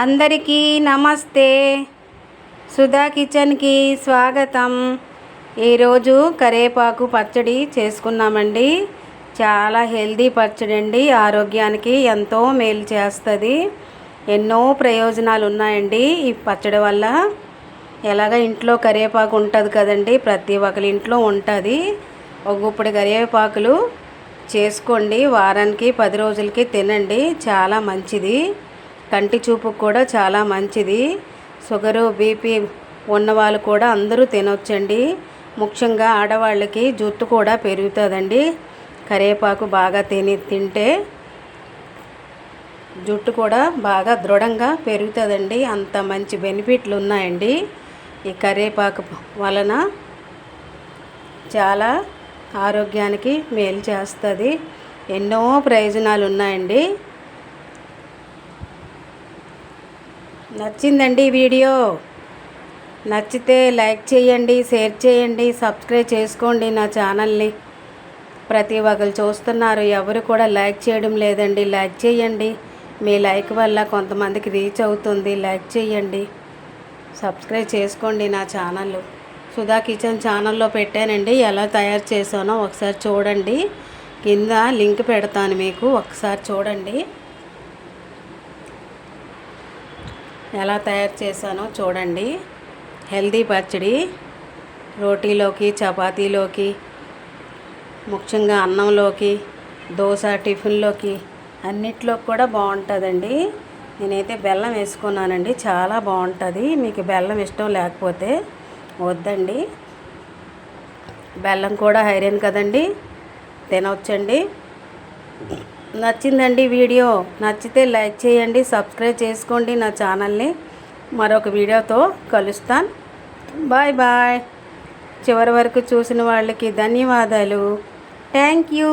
అందరికీ నమస్తే. సుధా కిచెన్కి స్వాగతం. ఈరోజు కరేపాకు పచ్చడి చేసుకున్నామండి. చాలా హెల్దీ పచ్చడి అండి ఆరోగ్యానికి ఎంతో మేలు చేస్తుంది. ఎన్నో ప్రయోజనాలు ఉన్నాయండి ఈ పచ్చడి వల్ల. ఎలాగ ఇంట్లో కరివేపాకు ఉంటుంది కదండి. ప్రతి ఒక్కరి ఇంట్లో ఉంటుంది. ఒక గుప్పుడు కరివేపాకులు చేసుకోండి. వారానికి పది రోజులకి తినండి. చాలా మంచిది. కంటి చూపుకు కూడా చాలా మంచిది. షుగరు బీపీ ఉన్నవాళ్ళు కూడా అందరూ తినొచ్చండి. ముఖ్యంగా ఆడవాళ్ళకి జుట్టు కూడా పెరుగుతుందండి. కరివేపాకు బాగా తిని తింటే జుట్టు కూడా బాగా దృఢంగా పెరుగుతుందండి. అంత మంచి బెనిఫిట్లు ఉన్నాయండి. ఈ కరివేపాకు వలన చాలా ఆరోగ్యానికి మేలు చేస్తుంది. ఎన్నో ప్రయోజనాలు ఉన్నాయండి. నచ్చిందండి వీడియో. నచ్చితే లైక్ చేయండి షేర్ చేయండి సబ్స్క్రైబ్ చేసుకోండి నా ఛానల్ని. ప్రతి ఒక్కరు చూస్తున్నారు ఎవరు కూడా లైక్ చేయడం లేదండి. లైక్ చేయండి. మీ లైక్ వల్ల కొంతమందికి రీచ్ అవుతుంది. లైక్ చేయండి. సబ్స్క్రైబ్ చేసుకోండి నా ఛానల్ సుధా కిచెన్ ఛానల్లో పెట్టానండి. ఎలా తయారు చేశానో ఒకసారి చూడండి. కింద లింక్ పెడతాను మీకు. ఒకసారి చూడండి. ఎలా తయారు చేశానో చూడండి. హెల్దీ పచ్చడి రోటీలోకి చపాతీలోకి ముఖ్యంగా అన్నంలోకి దోశ టిఫిన్లోకి అన్నిట్లో కూడా బాగుంటుందండి. నేనైతే బెల్లం వేసుకున్నానండి. చాలా బాగుంటుంది. మీకు బెల్లం ఇష్టం లేకపోతే వద్దండి. బెల్లం కూడా ఐరన్ కదండి. తినవచ్చండి నచ్చిందండి వీడియో నచ్చితే లైక్ చేయండి సబ్స్క్రైబ్ చేసుకోండి నా ఛానల్ని. మరొక వీడియోతో కలుస్తాను. Bye bye. చివరి వరకు చూసిన వాళ్ళకి ధన్యవాదాలు. Thank you.